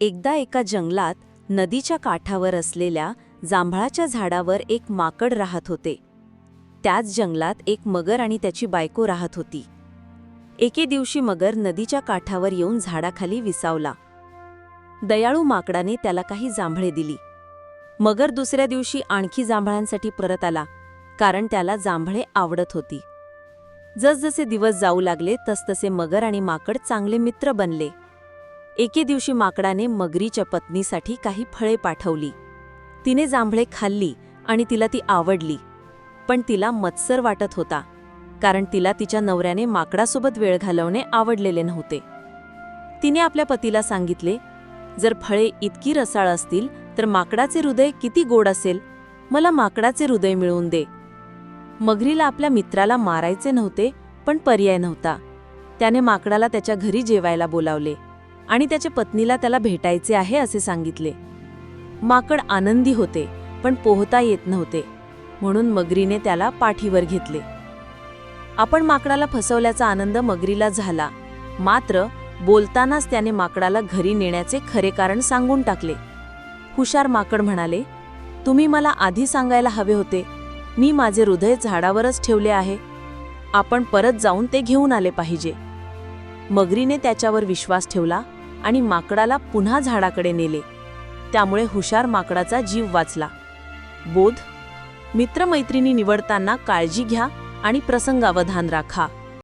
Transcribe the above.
एकदा एका जंगलात नदीच्या काठावर असलेल्या जांभळाच्या झाडावर एक माकड राहत होते. त्याच जंगलात एक मगर आणि त्याची बायको राहत होती. एके दिवशी मगर नदीच्या काठावर येऊन झाडाखाली विसावला. दयाळू माकडाने त्याला काही जांभळे दिली. मगर दुसऱ्या दिवशी आणखी जांभळांसाठी परत आला कारण त्याला जांभळे आवडत होती. जसजसे दिवस जाऊ लागले तसतसे मगर आणि माकड चांगले मित्र बनले. एके दिवशी माकडाने मगरीच्या पत्नीसाठी काही फळे पाठवली. तिने जांभळे खाल्ली आणि तिला ती आवडली. पण तिला मत्सर वाटत होता कारण तिला तिच्या नवऱ्याने माकडासोबत वेळ घालवणे आवडलेले नव्हते. तिने आपल्या पतीला सांगितले जर फळे इतकी रसाळ असतील तर माकडाचे हृदय किती गोड असेल. मला माकडाचे हृदय मिळवून दे. मगरीला आपल्या मित्राला मारायचे नव्हते पण पर्याय नव्हता. त्याने माकडाला त्याच्या घरी जेवायला बोलावले. आणि त्याच्या पत्नीला त्याला भेटायचे आहे असे सांगितले. माकड आनंदी होते पण पोहता येत नव्हते म्हणून मगरीने त्याला पाठीवर घेतले. आपण माकडाला फसवल्याचा आनंद मगरीला झाला मात्र बोलतानाच त्याने माकडाला घरी नेण्याचे खरे कारण सांगून टाकले. हुशार माकड म्हणाले तुम्ही मला आधी सांगायला हवे होते मी माझे हृदय झाडावरच ठेवले आहे. आपण परत जाऊन ते घेऊन आले पाहिजे. मगरीने त्याच्यावर विश्वास ठेवला आणि माकडाला पुन्हा झाडाकडे नेले. त्यामुळे हुशार माकडाचा जीव वाचला. बोध मित्रमैत्रिणी निवडताना काळजी घ्या आणि प्रसंगावधान राखा.